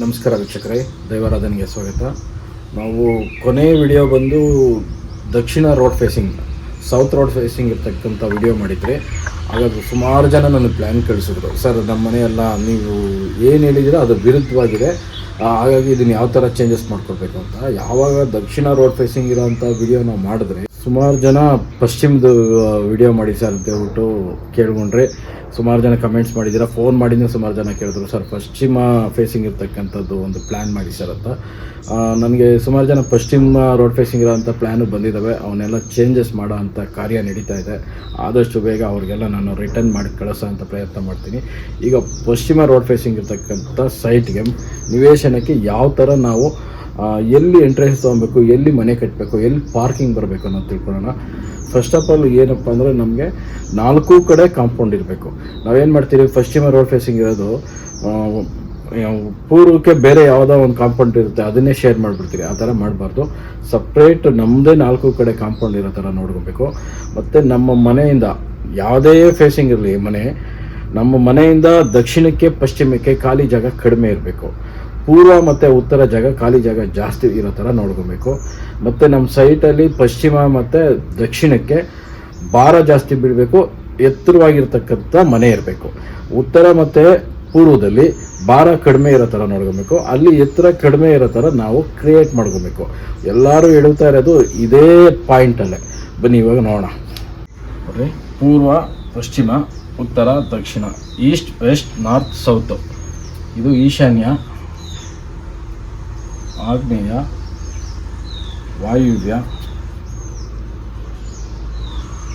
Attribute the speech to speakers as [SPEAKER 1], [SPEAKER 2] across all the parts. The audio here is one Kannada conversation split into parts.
[SPEAKER 1] ನಮಸ್ಕಾರ ವೀಕ್ಷಕರೇ, ದೈವಾರಾಧನೆಗೆ ಸ್ವಾಗತ. ನಾವು ಕೊನೆ ವಿಡಿಯೋ ಬಂದು ದಕ್ಷಿಣ road facing south road facing ಇರ್ತಕ್ಕಂಥ ವಿಡಿಯೋ ಮಾಡಿದರೆ ಹಾಗಾಗಿ ಸುಮಾರು ಜನ ನನಗೆ ಪ್ಲ್ಯಾನ್ ಕಳಿಸಿದ್ರು. ಸರ್, ನಮ್ಮ ಮನೆಯೆಲ್ಲ ನೀವು ಏನು ಹೇಳಿದಿರೋ ಅದು ವಿರುದ್ಧವಾಗಿದೆ. ಹಾಗಾಗಿ ಇದನ್ನು ಯಾವ ಥರ ಚೇಂಜಸ್ ಮಾಡ್ಕೊಳ್ಬೇಕು ಅಂತ. ಯಾವಾಗ ದಕ್ಷಿಣ ರೋಡ್ ಫೇಸಿಂಗ್ ಇರೋಂಥ ವಿಡಿಯೋ ನಾವು ಮಾಡಿದ್ರೆ ಸುಮಾರು ಜನ ಪಶ್ಚಿಮದ ವಿಡಿಯೋ ಮಾಡಿ ಸರ್ ಅಂತ ಹೇಳ್ಬಿಟ್ಟು ಕೇಳ್ಕೊಂಡ್ರೆ. ಸುಮಾರು ಜನ ಕಮೆಂಟ್ಸ್ ಮಾಡಿದ್ದೀರಾ? ಫೋನ್ ಮಾಡಿದ್ರೆ ಸುಮಾರು ಜನ ಕೇಳಿದ್ರು. ಸರ್ ಪಶ್ಚಿಮ ಫೇಸಿಂಗ್ ಇರ್ತಕ್ಕಂಥದ್ದು ಒಂದು ಪ್ಲ್ಯಾನ್ ಮಾಡಿ ಸರ್ ಅಂತ. ನನಗೆ ಸುಮಾರು ಜನ ಪಶ್ಚಿಮ ರೋಡ್ ಫೇಸಿಂಗ್ ಇರೋಂಥ ಪ್ಲ್ಯಾನು ಬಂದಿದ್ದಾವೆ ಅವನ್ನೆಲ್ಲ ಚೇಂಜಸ್ ಮಾಡೋ ಅಂಥ ಕಾರ್ಯ ನಡೀತಾ ಇದೆ. ಆದಷ್ಟು ಬೇಗ ಅವ್ರಿಗೆಲ್ಲ ನಾನು ರಿಟರ್ನ್ ಮಾಡಿ ಕಳಿಸೋ ಅಂತ ಪ್ರಯತ್ನ ಮಾಡ್ತೀನಿ. ಈಗ ಪಶ್ಚಿಮ ರೋಡ್ ಫೇಸಿಂಗ್ ಇರ್ತಕ್ಕಂಥ ಸೈಟ್ಗೆ ನಿವೇಶನಕ್ಕೆ ಯಾವ ಥರ ನಾವು ಎಲ್ಲಿ ಎಂಟ್ರೆನ್ಸ್ ತೊಗೊಬೇಕು, ಎಲ್ಲಿ ಮನೆ ಕಟ್ಟಬೇಕು ಎಲ್ಲಿ ಪಾರ್ಕಿಂಗ್ ಬರಬೇಕು ಅನ್ನೋದು ತಿಳ್ಕೊಳ್ಳೋಣ. ಫಸ್ಟ್ ಆಫ್ ಆಲ್ ಏನಪ್ಪ ಅಂದರೆ ನಮಗೆ ನಾಲ್ಕು ಕಡೆ ಕಾಂಪೌಂಡ್ ಇರಬೇಕು. ನಾವೇನು ಮಾಡ್ತೀವಿ ಪಶ್ಚಿಮ ರೋಡ್ ಫೇಸಿಂಗ್ ಇರೋದು ಪೂರ್ವಕ್ಕೆ ಬೇರೆ ಯಾವುದೋ ಒಂದು ಕಾಂಪೌಂಡ್ ಇರುತ್ತೆ, ಅದನ್ನೇ ಶೇರ್ ಮಾಡಿಬಿಡ್ತೀವಿ ಆ ಥರ ಮಾಡಬಾರ್ದು. ಸಪ್ರೇಟ್ ನಮ್ಮದೇ ನಾಲ್ಕು ಕಡೆ ಕಾಂಪೌಂಡ್ ಇರೋ ಥರ ನೋಡ್ಕೋಬೇಕು. ಮತ್ತು ನಮ್ಮ ಮನೆಯಿಂದ ಯಾವುದೇ ಫೇಸಿಂಗ್ ಇರಲಿ, ಮನೆ, ನಮ್ಮ ಮನೆಯಿಂದ ದಕ್ಷಿಣಕ್ಕೆ, ಪಶ್ಚಿಮಕ್ಕೆ ಖಾಲಿ ಜಾಗ ಕಡಿಮೆ ಇರಬೇಕು. ಪೂರ್ವ ಮತ್ತು ಉತ್ತರ ಜಾಗ ಖಾಲಿ ಜಾಗ ಜಾಸ್ತಿ ಇರೋ ಥರ ನೋಡ್ಕೋಬೇಕು. ಮತ್ತು ನಮ್ಮ ಸೈಟಲ್ಲಿ ಪಶ್ಚಿಮ ಮತ್ತು ದಕ್ಷಿಣಕ್ಕೆ ಭಾರ ಜಾಸ್ತಿ ಬೀಳಬೇಕು, ಎತ್ತರವಾಗಿರ್ತಕ್ಕಂಥ ಮನೆ ಇರಬೇಕು. ಉತ್ತರ ಮತ್ತು ಪೂರ್ವದಲ್ಲಿ ಭಾರ ಕಡಿಮೆ ಇರೋ ಥರ ನೋಡ್ಕೋಬೇಕು. ಅಲ್ಲಿ ಎತ್ತರ ಕಡಿಮೆ ಇರೋ ಥರ ನಾವು ಕ್ರಿಯೇಟ್ ಮಾಡ್ಕೊಬೇಕು. ಎಲ್ಲರೂ ಹೇಳ್ತಾ ಇರೋದು ಇದೇ ಪಾಯಿಂಟಲ್ಲೇ ಬನ್ನಿ ಇವಾಗ ನೋಡೋಣ. ಪೂರ್ವ, ಪಶ್ಚಿಮ, ಉತ್ತರ, ದಕ್ಷಿಣ, ಈಸ್ಟ್, ವೆಸ್ಟ್, ನಾರ್ತ್, ಸೌತ್. ಇದು ಈಶಾನ್ಯ ಆಗ್ನೇಯ ವಾಯುವ್ಯ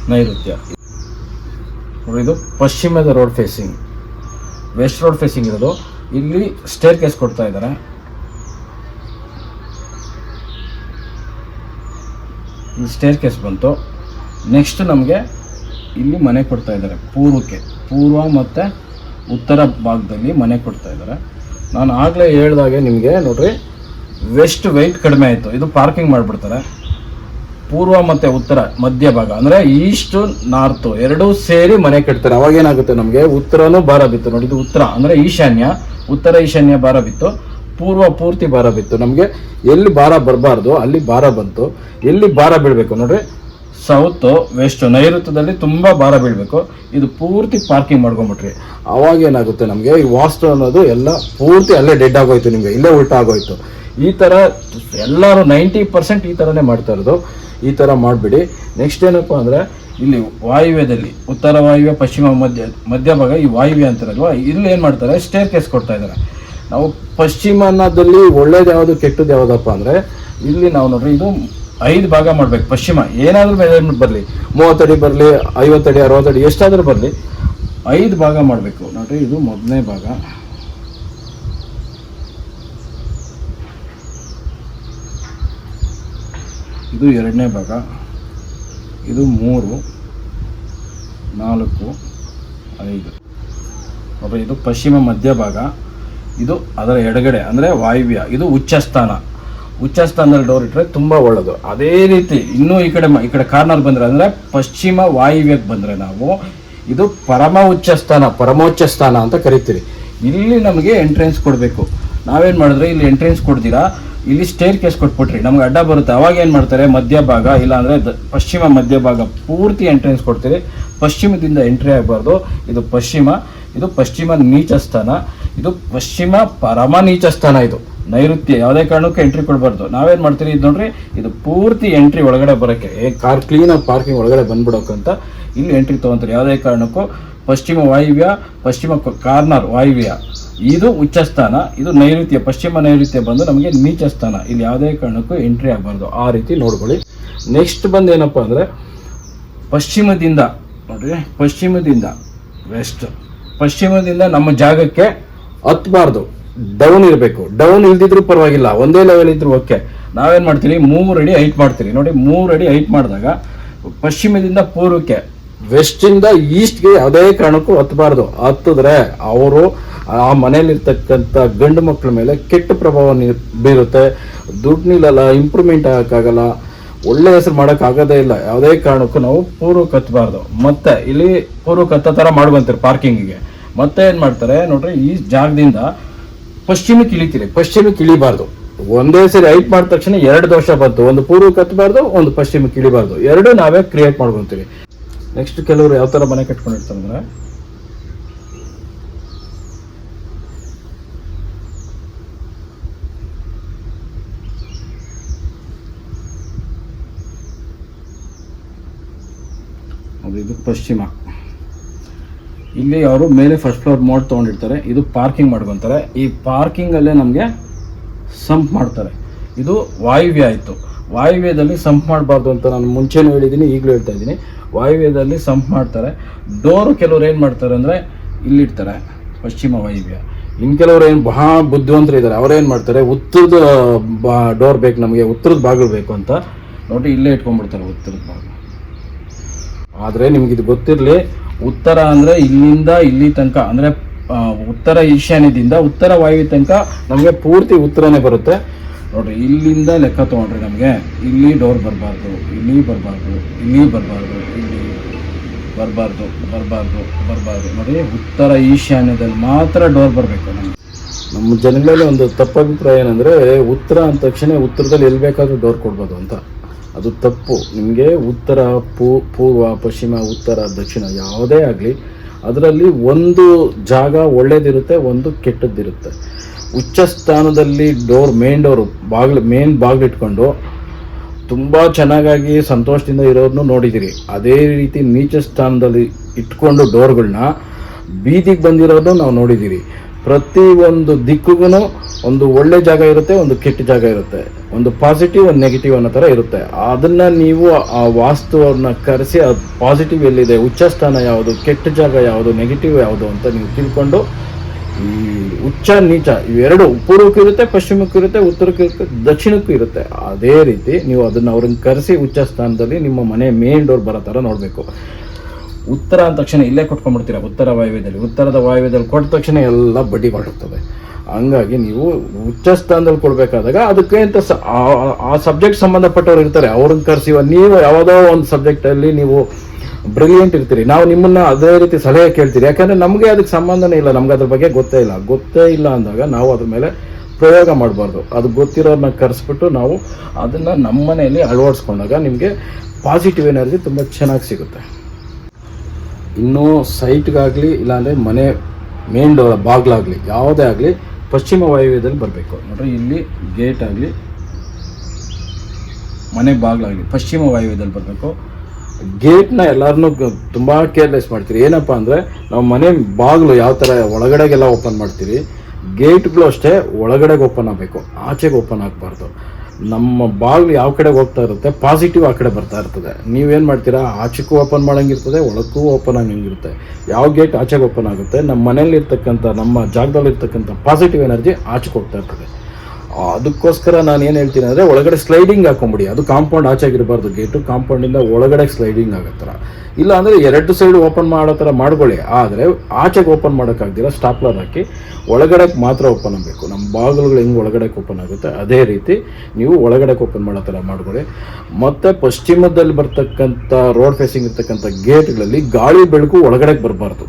[SPEAKER 1] ನೈಋತ್ಯ. ನೋಡಿ ಇದು ಪಶ್ಚಿಮದ road facing west road facing ಇರೋದು. ಇಲ್ಲಿ ಸ್ಟೇರ್ ಕೇಸ್ ಕೊಡ್ತಾ ಇದ್ದಾರೆ. ಇಲ್ಲಿ ಸ್ಟೇರ್ ಕೇಸ್ ಬಂತು. ನೆಕ್ಸ್ಟ್ ನಮಗೆ ಇಲ್ಲಿ ಮನೆ ಕೊಡ್ತಾ ಇದ್ದಾರೆ, ಪೂರ್ವಕ್ಕೆ. ಪೂರ್ವ ಮತ್ತು ಉತ್ತರ ಭಾಗದಲ್ಲಿ ಮನೆ ಕೊಡ್ತಾ ಇದ್ದಾರೆ. ನಾನು ಆಗಲೇ ಹೇಳ್ದಾಗೆ ನಿಮಗೆ, ನೋಡ್ರಿ. ವೆಸ್ಟ್ ವೆಯ್ಟ್ ಕಡಿಮೆ ಆಯಿತು. ಇದು ಪಾರ್ಕಿಂಗ್ ಮಾಡಿಬಿಡ್ತಾರೆ. ಪೂರ್ವ ಮತ್ತು ಉತ್ತರ ಮಧ್ಯ ಭಾಗ. ಅಂದರೆ ಈಸ್ಟು ನಾರ್ತು ಎರಡೂ ಸೇರಿ ಮನೆ ಕಟ್ತಾರೆ. ಅವಾಗ ಏನಾಗುತ್ತೆ ನಮಗೆ? ಉತ್ತರನೂ ಭಾರ ಬಿತ್ತು. ನೋಡಿ, ಇದು ಉತ್ತರ. ಅಂದರೆ ಈಶಾನ್ಯ. ಉತ್ತರ ಈಶಾನ್ಯ ಭಾರ ಬಿತ್ತು. ಪೂರ್ವ ಪೂರ್ತಿ ಭಾರ ಬಿತ್ತು. ನಮಗೆ ಎಲ್ಲಿ ಭಾರ ಬರಬಾರ್ದು, ಅಲ್ಲಿ ಭಾರ ಬಂತು. ಎಲ್ಲಿ ಭಾರ ಬೀಳಬೇಕು ನೋಡ್ರಿ? ಸೌತ್ ವೆಸ್ಟ್ ನೈಋತ್ಯದಲ್ಲಿ ತುಂಬ ಭಾರ ಬೀಳಬೇಕು. ಇದು ಪೂರ್ತಿ ಪಾರ್ಕಿಂಗ್ ಮಾಡ್ಕೊಂಬಿಟ್ರಿ ಅವಾಗ ಏನಾಗುತ್ತೆ ನಮಗೆ? ಈ ವಾಸ್ತು ಅನ್ನೋದು ಎಲ್ಲ ಪೂರ್ತಿ ಅಲ್ಲೇ ಡೆಡ್ ಆಗೋಯ್ತು ನಿಮಗೆ. ಇಲ್ಲೇ ಉಲ್ಟಾ ಆಗೋಯ್ತು. ಈ ಥರ ಎಲ್ಲರೂ ನೈಂಟಿ ಪರ್ಸೆಂಟ್ ಈ ಥರನೇ ಮಾಡ್ತಾ ಇರೋದು. ಈ ಥರ ಮಾಡಿಬಿಡಿ. ನೆಕ್ಸ್ಟ್ ಏನಪ್ಪ ಅಂದರೆ, ಇಲ್ಲಿ ವಾಯುವ್ಯದಲ್ಲಿ, ಉತ್ತರ ವಾಯುವ್ಯ, ಪಶ್ಚಿಮ ಮಧ್ಯ ಮಧ್ಯಭಾಗ ಈ ವಾಯುವ್ಯ ಅಂತಾರಲ್ವಾ? ಇಲ್ಲಿ ಏನು ಮಾಡ್ತಾರೆ? ಸ್ಟೇರ್ ಕೇಸ್ ಕೊಡ್ತಾ ಇದ್ದಾರೆ. ನಾವು ಪಶ್ಚಿಮನದಲ್ಲಿ ಒಳ್ಳೇದು ಯಾವುದು ಕೆಟ್ಟದ್ದು ಯಾವುದಪ್ಪ ಅಂದರೆ, ಇಲ್ಲಿ ನಾವು ನೋಡ್ರಿ, ಇದು ಐದು ಭಾಗ ಮಾಡ್ಬೇಕು. ಪಶ್ಚಿಮ, ಏನಾದರೂ ಮೆಜರ್ಮೆಂಟ್ ಬರಲಿ. ಮೂವತ್ತಡಿ ಬರಲಿ ಐವತ್ತಡಿ ಅರವತ್ತಡಿ ಎಷ್ಟಾದರೂ ಬರಲಿ. ಐದು ಭಾಗ ಮಾಡಬೇಕು. ನೋಡ್ರಿ, ಇದು ಮೊದಲನೇ ಭಾಗ. ಇದು ಎರಡನೇ ಭಾಗ. ಇದು ಮೂರು, ನಾಲ್ಕು, ಐದು. ನೋಡ್ರಿ ಇದು ಪಶ್ಚಿಮ ಮಧ್ಯ ಭಾಗ. ಇದು ಅದರ ಎಡಗಡೆ, ಅಂದರೆ ವಾಯುವ್ಯ. ಇದು ಉಚ್ಚಸ್ಥಾನ. ಉಚ್ಚಸ್ಥಾನದಲ್ಲಿ ಡೋರ್ ಇಟ್ಟರೆ ತುಂಬ ಒಳ್ಳೆಯದು ಅದೇ ರೀತಿ ಇನ್ನೂ ಈ ಕಡೆ ಈ ಕಡೆ ಕಾರ್ನರ್ ಬಂದರೆ ಅಂದರೆ ಪಶ್ಚಿಮ ವಾಯುವ್ಯಕ್ಕೆ ಬಂದರೆ ನಾವು ಇದು ಪರಮ ಉಚ್ಚಸ್ಥಾನ ಪರಮೋಚ್ಚ ಸ್ಥಾನ ಅಂತ ಕರಿತೀವಿ ಇಲ್ಲಿ ನಮಗೆ ಎಂಟ್ರೆನ್ಸ್ ಕೊಡಬೇಕು. ನಾವೇನು ಮಾಡಿದ್ರೆ ಇಲ್ಲಿ ಎಂಟ್ರೆನ್ಸ್ ಕೊಡ್ತೀರಾ? ಇಲ್ಲಿ ಸ್ಟೇರ್ ಕೇಸ್ ಕೊಟ್ಬಿಟ್ರಿ. ನಮ್ಗೆ ಅಡ್ಡ ಬರುತ್ತೆ. ಅವಾಗ ಏನು ಮಾಡ್ತಾರೆ? ಮಧ್ಯಭಾಗ ಇಲ್ಲಾಂದರೆ ಪಶ್ಚಿಮ ಮಧ್ಯಭಾಗ ಪೂರ್ತಿ ಎಂಟ್ರೆನ್ಸ್ ಕೊಡ್ತೀರಿ. ಪಶ್ಚಿಮದಿಂದ ಎಂಟ್ರಿ ಆಗಬಾರ್ದು. ಇದು ಪಶ್ಚಿಮ ಇದು ಪಶ್ಚಿಮ ನೀಚ ಸ್ಥಾನ ಇದು ಪಶ್ಚಿಮ ಪರಮ ನೀಚ ಸ್ಥಾನ ಇದು. ನೈಋತ್ಯ, ಯಾವುದೇ ಕಾರಣಕ್ಕೂ ಎಂಟ್ರಿ ಕೊಡಬಾರ್ದು. ನಾವೇನು ಮಾಡ್ತೀರಿ ಇದು ನೋಡ್ರಿ, ಇದು ಪೂರ್ತಿ ಎಂಟ್ರಿ ಒಳಗಡೆ ಬರೋಕ್ಕೆ ಕಾರ್ ಕ್ಲೀನಾಗಿ ಪಾರ್ಕಿಂಗ್ ಒಳಗಡೆ ಬಂದ್ಬಿಡೋಕ್ಕಂತ ಇಲ್ಲಿ ಎಂಟ್ರಿ ತೊಗೊಂತಾರೆ. ಯಾವುದೇ ಕಾರಣಕ್ಕೂ ಪಶ್ಚಿಮ ವಾಯುವ್ಯ, ಪಶ್ಚಿಮ ಕಾರ್ನರ್ ವಾಯುವ್ಯ. ಇದು ಉಚ್ಚಸ್ಥಾನ, ಇದು ನೈಋತ್ಯ, ಪಶ್ಚಿಮ ನೈಋತ್ಯ ಬಂದು ನಮಗೆ ನೀಚ ಸ್ಥಾನ. ಇಲ್ಲಿ ಯಾವುದೇ ಕಾರಣಕ್ಕೂ ಎಂಟ್ರಿ ಆಗಬಾರ್ದು. ಆ ರೀತಿ ನೋಡ್ಕೊಳ್ಳಿ. ನೆಕ್ಸ್ಟ್ ಬಂದು ಏನಪ್ಪ ಅಂದರೆ, ಪಶ್ಚಿಮದಿಂದ, ನೋಡ್ರಿ, ಪಶ್ಚಿಮದಿಂದ ವೆಸ್ಟ್ ಪಶ್ಚಿಮದಿಂದ ನಮ್ಮ ಜಾಗಕ್ಕೆ ಹತ್ತಬಾರ್ದು ಡೌನ್ ಇರಬೇಕು. ಡೌನ್ ಇಲ್ದಿದ್ರು ಪರವಾಗಿಲ್ಲ. ಒಂದೇ ಲೆವೆಲ್ ಇದ್ರು ಓಕೆ ನಾವೇನು ಮಾಡ್ತೀವಿ ಮೂರು ಅಡಿ ಹೈಟ್ ಮಾಡ್ತೀವಿ ನೋಡಿ ಮೂರು ಅಡಿ ಹೈಟ್ ಮಾಡಿದಾಗ ಪಶ್ಚಿಮದಿಂದ ಪೂರ್ವಕ್ಕೆ ವೆಸ್ಟಿಂದ ಈಸ್ಟ್ಗೆ ಯಾವುದೇ ಕಾರಣಕ್ಕೂ ಹತ್ತಬಾರ್ದು ಹತ್ತಿದ್ರೆ ಅವರು ಆ ಮನೆಯಲ್ಲಿರ್ತಕ್ಕಂಥ ಗಂಡು ಮಕ್ಕಳ ಮೇಲೆ ಕೆಟ್ಟ ಪ್ರಭಾವ ಬೀರುತ್ತೆ. ದುಡ್ಡು ನಿಲ್ಲಲ್ಲ ಇಂಪ್ರೂವ್ಮೆಂಟ್ ಆಗೋಕ್ಕಾಗಲ್ಲ. ಒಳ್ಳೆ ಹೆಸರು ಮಾಡೋಕ್ಕಾಗೋದೇ ಇಲ್ಲ. ಯಾವುದೇ ಕಾರಣಕ್ಕೂ ನಾವು ಪೂರ್ವಕ್ಕೆ ಹತ್ತಬಾರ್ದು ಮತ್ತೆ ಇಲ್ಲಿ ಪೂರ್ವಕ್ಕೆ ಕತ್ತ ಥರ ಮಾಡ್ಬಂತಾರೆ ಪಾರ್ಕಿಂಗಿಗೆ ಮತ್ತೆ ಏನು ಮಾಡ್ತಾರೆ, ನೋಡ್ರಿ, ಈ ಜಾಗದಿಂದ ಪಶ್ಚಿಮಕ್ಕೆ ಇಳಿತೀರಿ ಪಶ್ಚಿಮಕ್ಕೆ ಇಳಿಬಾರ್ದು ಒಂದೇ ಸರಿ ಐಟ್ ಮಾಡಿದ ತಕ್ಷಣ ಎರಡು ದೋಷ ಬಂತು. ಒಂದು ಪೂರ್ವಕ್ಕೆ ಹತ್ತಬಾರ್ದು ಒಂದು ಪಶ್ಚಿಮಕ್ಕೆ ಇಳಿಬಾರ್ದು ಎರಡು ನಾವೇ ಕ್ರಿಯೇಟ್ ಮಾಡ್ಕೊಂತೀವಿ. ನೆಕ್ಸ್ಟ್ ಕೆಲವರು ಯಾವ ಥರ ಮನೆ ಕಟ್ಕೊಂಡಿರ್ತಾರೆ ಅದು ಇದು ಪಶ್ಚಿಮ. ಇಲ್ಲಿ ಅವರು ಮೇಲೆ ಫಸ್ಟ್ ಫ್ಲೋರ್ ಮೋಡ್ ತೊಗೊಂಡಿರ್ತಾರೆ. ಇದು ಪಾರ್ಕಿಂಗ್ ಮಾಡ್ಕೊತಾರೆ. ಈ ಪಾರ್ಕಿಂಗಲ್ಲೇ ನಮಗೆ ಸಂಪ್ ಮಾಡ್ತಾರೆ. ಇದು ವಾಯುವ್ಯ ಆಯಿತು. ವಾಯುವ್ಯದಲ್ಲಿ ಸಂಪ್ ಮಾಡಬಾರ್ದು ಅಂತ ನಾನು ಮುಂಚೆನೂ ಹೇಳಿದ್ದೀನಿ, ಈಗಲೂ ಹೇಳ್ತಾ ಇದ್ದೀನಿ. ವಾಯುವ್ಯದಲ್ಲಿ ಸಂಪ್ ಮಾಡ್ತಾರೆ. ಡೋರು ಕೆಲವ್ರು ಏನು ಮಾಡ್ತಾರೆ ಅಂದರೆ ಇಲ್ಲಿಡ್ತಾರೆ, ಪಶ್ಚಿಮ ವಾಯುವ್ಯ. ಇನ್ನು ಕೆಲವರು ಏನು ಬಹಳ ಬುದ್ಧಿವಂತರು ಇದ್ದಾರೆ ಅವ್ರೇನು ಮಾಡ್ತಾರೆ, ಉತ್ತರದ ಬಾ, ಡೋರ್ ಬೇಕು ನಮಗೆ, ಉತ್ತರದ ಬಾಗಿಲು ಬೇಕು ಅಂತ ನೋಡಿ ಇಲ್ಲೇ ಇಟ್ಕೊಂಡ್ಬಿಡ್ತಾರೆ ಉತ್ತರದ ಬಾಗಿಲು ಆದರೆ ನಿಮ್ಗೆ ಇದು ಗೊತ್ತಿರಲಿ, ಉತ್ತರ ಅಂದರೆ ಇಲ್ಲಿಂದ ಇಲ್ಲಿ ತನಕ, ಅಂದರೆ ಉತ್ತರ ಈಶಾನ್ಯದಿಂದ ಉತ್ತರ ವಾಯು ತನಕ ನಮಗೆ ಪೂರ್ತಿ ಉತ್ತರನೇ ಬರುತ್ತೆ. ನೋಡ್ರಿ, ಇಲ್ಲಿಂದ ಲೆಕ್ಕ ತೊಗೊಂಡ್ರಿ ನಮಗೆ ಇಲ್ಲಿ ಡೋರ್ ಬರಬಾರ್ದು, ಇಲ್ಲಿ ಬರಬಾರ್ದು ಇಲ್ಲಿ ಬರಬಾರ್ದು ಇಲ್ಲಿ ಬರಬಾರ್ದು ಬರಬಾರ್ದು ಬರಬಾರ್ದು. ನೋಡಿ, ಉತ್ತರ ಈಶಾನ್ಯದಲ್ಲಿ ಮಾತ್ರ ಡೋರ್ ಬರಬೇಕು ನಮಗೆ. ನಮ್ಮ ಜನಗಳಲ್ಲಿ ಒಂದು ತಪ್ಪಭಿಪ್ರಾಯ ಏನಂದರೆ, ಉತ್ತರ ಅಂದ ತಕ್ಷಣ ಉತ್ತರದಲ್ಲಿ ಎಲ್ಲಿ ಬೇಕಾದರೂ ಡೋರ್ ಕೊಡ್ಬೋದು ಅಂತ. ಅದು ತಪ್ಪು. ನಿಮಗೆ ಉತ್ತರ, ಪೂ, ಪೂರ್ವ, ಪಶ್ಚಿಮ, ಉತ್ತರ, ದಕ್ಷಿಣ ಯಾವುದೇ ಆಗಲಿ, ಅದರಲ್ಲಿ ಒಂದು ಜಾಗ ಒಳ್ಳೇದಿರುತ್ತೆ, ಒಂದು ಕೆಟ್ಟದ್ದಿರುತ್ತೆ. ಉಚ್ಚ ಸ್ಥಾನದಲ್ಲಿ ಡೋರ್ ಮೇನ್ ಡೋರು, ಬಾಗಿಲು ಮೇನ್ ಬಾಗಿಲು ಇಟ್ಕೊಂಡು ತುಂಬ ಚೆನ್ನಾಗಾಗಿ ಸಂತೋಷದಿಂದ ಇರೋದನ್ನು ನೋಡಿದ್ದೀರಿ ಅದೇ ರೀತಿ ನೀಚ ಸ್ಥಾನದಲ್ಲಿ ಇಟ್ಕೊಂಡು ಡೋರ್ಗಳನ್ನ ಬೀದಿಗೆ ಬಂದಿರೋದು ನಾವು ನೋಡಿದ್ದೀರಿ ಪ್ರತಿ ಒಂದು ದಿಕ್ಕಿಗೂ ಒಂದು ಒಳ್ಳೆ ಜಾಗ ಇರುತ್ತೆ, ಒಂದು ಕೆಟ್ಟ ಜಾಗ ಇರುತ್ತೆ. ಒಂದು ಪಾಸಿಟಿವ್ ಒಂದು ನೆಗೆಟಿವ್ ಅನ್ನೋ ಥರ ಇರುತ್ತೆ. ಅದನ್ನು ನೀವು ಆ ವಾಸ್ತುವನ್ನು ಕರೆಸಿ ಅದು ಪಾಸಿಟಿವ್ ಎಲ್ಲಿದೆ ಉಚ್ಚ ಸ್ಥಾನ ಯಾವುದು, ಕೆಟ್ಟ ಜಾಗ ಯಾವುದು ನೆಗೆಟಿವ್ ಯಾವುದು ಅಂತ ನೀವು ತಿಳ್ಕೊಂಡು ಈ ಉಚ್ಚ, ನೀಚ, ಇವೆರಡು ಪೂರ್ವಕ್ಕೂ ಇರುತ್ತೆ, ಪಶ್ಚಿಮಕ್ಕೂ ಇರುತ್ತೆ, ಉತ್ತರಕ್ಕೂ ಇರುತ್ತೆ, ದಕ್ಷಿಣಕ್ಕೂ ಇರುತ್ತೆ. ಅದೇ ರೀತಿ ನೀವು ಅದನ್ನು ಅವ್ರನ್ನ ಕರೆಸಿ ಉಚ್ಚ ಸ್ಥಾನದಲ್ಲಿ ನಿಮ್ಮ ಮನೆ ಮೇನ್ ಡೋರ್ ಬರೋ ಥರ ನೋಡಬೇಕು. ಉತ್ತರ ಅಂದ ತಕ್ಷಣ ಇಲ್ಲೇ ಕೊಟ್ಕೊಂಡ್ಬಿಡ್ತೀರಾ? ಉತ್ತರ ವಾಯುವ್ಯದಲ್ಲಿ. ಉತ್ತರದ ವಾಯುವ್ಯದಲ್ಲಿ ಕೊಟ್ಟ ತಕ್ಷಣ ಎಲ್ಲ ಬಡ್ಡಿ ಮಾಡಿರ್ತದೆ ಹಂಗಾಗಿ ನೀವು ಉಚ್ಚ ಸ್ಥಾನದಲ್ಲಿ ಕೊಡಬೇಕಾದಾಗ ಅದಕ್ಕೆ ಅಂತ ಆ ಸಬ್ಜೆಕ್ಟ್ ಸಂಬಂಧಪಟ್ಟವ್ರು ಇರ್ತಾರೆ. ಅವ್ರನ್ನ ಕರೆಸಿ ನೀವು ಯಾವುದೋ ಒಂದು ಸಬ್ಜೆಕ್ಟಲ್ಲಿ ನೀವು ಬ್ರಿಲಿಯಂಟ್ ಇರ್ತೀರಿ. ನಾವು ನಿಮ್ಮನ್ನ ಅದೇ ರೀತಿ ಸಲಹೆ ಕೇಳ್ತೀರಿ. ಯಾಕಂದ್ರೆ ನಮಗೆ ಅದಕ್ಕೆ ಸಂಬಂಧನೇ ಇಲ್ಲ. ನಮ್ಗೆ ಅದ್ರ ಬಗ್ಗೆ ಗೊತ್ತೇ ಇಲ್ಲ. ಗೊತ್ತೇ ಇಲ್ಲ ಅಂದಾಗ ನಾವು ಅದ್ರ ಮೇಲೆ ಪ್ರಯೋಗ ಮಾಡಬಾರ್ದು. ಅದು ಗೊತ್ತಿರೋರನ್ನ ಕರೆಸ್ಬಿಟ್ಟು ನಾವು ಅದನ್ನು ನಮ್ಮ ಮನೆಯಲ್ಲಿ ಅಳವಡಿಸ್ಕೊಂಡಾಗ ನಿಮಗೆ ಪಾಸಿಟಿವ್ ಎನರ್ಜಿ ತುಂಬ ಚೆನ್ನಾಗಿ ಸಿಗುತ್ತೆ. ಇನ್ನೂ ಸೈಟ್ಗಾಗಲಿ ಇಲ್ಲಾಂದರೆ ಮನೆ ಮೇನ್ ಡೋರ್ ಬಾಗ್ಲಾಗಲಿ, ಯಾವುದೇ ಆಗಲಿ ಪಶ್ಚಿಮ ವಾಯುವ್ಯದಲ್ಲಿ ಬರಬೇಕು. ನೋಡ್ರಿ, ಇಲ್ಲಿ ಗೇಟ್ ಆಗಲಿ, ಮನೆ ಬಾಗ್ಲಾಗಲಿ ಪಶ್ಚಿಮ ವಾಯುವ್ಯದಲ್ಲಿ ಬರಬೇಕು. ಗೇಟ್ನ ಎಲ್ಲರನ್ನೂ ತುಂಬ ಕೇರ್ಲೆಸ್ ಮಾಡ್ತೀರಿ. ಏನಪ್ಪ ಅಂದರೆ, ನಾವು ಮನೆ ಬಾಗಿಲು ಯಾವ ಥರ ಒಳಗಡೆಗೆಲ್ಲ ಓಪನ್ ಮಾಡ್ತೀರಿ, ಗೇಟ್ಗಳು ಅಷ್ಟೇ ಒಳಗಡೆಗೆ ಓಪನ್ ಆಗಬೇಕು, ಆಚೆಗೆ ಓಪನ್ ಆಗಬಾರ್ದು. ನಮ್ಮ ಬಾಗಿಲು ಯಾವ ಕಡೆಗೆ ಹೋಗ್ತಾ ಇರುತ್ತೆ, ಪಾಸಿಟಿವ್ ಆ ಕಡೆ ಬರ್ತಾ ಇರ್ತದೆ. ನೀವೇನು ಮಾಡ್ತೀರಾ, ಆಚೆಗೂ ಓಪನ್ ಮಾಡಂಗಿರ್ತದೆ, ಒಳಕ್ಕೂ ಓಪನ್ ಆಗಂಗಿರುತ್ತೆ. ಯಾವ ಗೇಟ್ ಆಚೆಗೆ ಓಪನ್ ಆಗುತ್ತೆ ನಮ್ಮ ಮನೇಲಿ ಇರ್ತಕ್ಕಂಥ ನಮ್ಮ ಜಾಗದಲ್ಲಿ ಇರ್ತಕ್ಕಂಥ ಪಾಸಿಟಿವ್ ಎನರ್ಜಿ ಆಚೆಗೆ ಹೋಗ್ತಾ ಇರ್ತದೆ. ಅದಕ್ಕೋಸ್ಕರ ನಾನು ಏನು ಹೇಳ್ತೀನಿ ಅಂದರೆ ಒಳಗಡೆ ಸ್ಲೈಡಿಂಗ್ ಹಾಕೊಂಬಿಡಿ. ಅದು ಕಾಂಪೌಂಡ್ ಆಚೆಗಿರಬಾರ್ದು. ಗೇಟು ಕಾಂಪೌಂಡಿಂದ ಒಳಗಡೆ ಸ್ಲೈಡಿಂಗ್ ಆಗೋ ಇಲ್ಲ ಅಂದರೆ ಎರಡು ಸೈಡ್ ಓಪನ್ ಮಾಡೋ ಥರ ಮಾಡ್ಕೊಳ್ಳಿ. ಆದರೆ ಆಚೆಗೆ ಓಪನ್ ಮಾಡೋಕ್ಕಾಗ್ದಿರ ಸ್ಟಾಪ್ಲರ್ ಹಾಕಿ ಒಳಗಡೆ ಮಾತ್ರ ಓಪನ್ ಆಗಬೇಕು. ನಮ್ಮ ಬಾಗಿಲುಗಳು ಹೆಂಗೆ ಒಳಗಡೆ ಓಪನ್ ಆಗುತ್ತೆ ಅದೇ ರೀತಿ ನೀವು ಒಳಗಡೆ ಓಪನ್ ಮಾಡೋ ಥರ ಮಾಡ್ಕೊಳ್ಳಿ. ಮತ್ತು ಪಶ್ಚಿಮದಲ್ಲಿ ಬರ್ತಕ್ಕಂಥ ರೋಡ್ ಫೇಸಿಂಗ್ ಇರ್ತಕ್ಕಂಥ ಗೇಟ್ಗಳಲ್ಲಿ ಗಾಳಿ ಬೆಳಕು ಒಳಗಡೆ ಬರಬಾರ್ದು.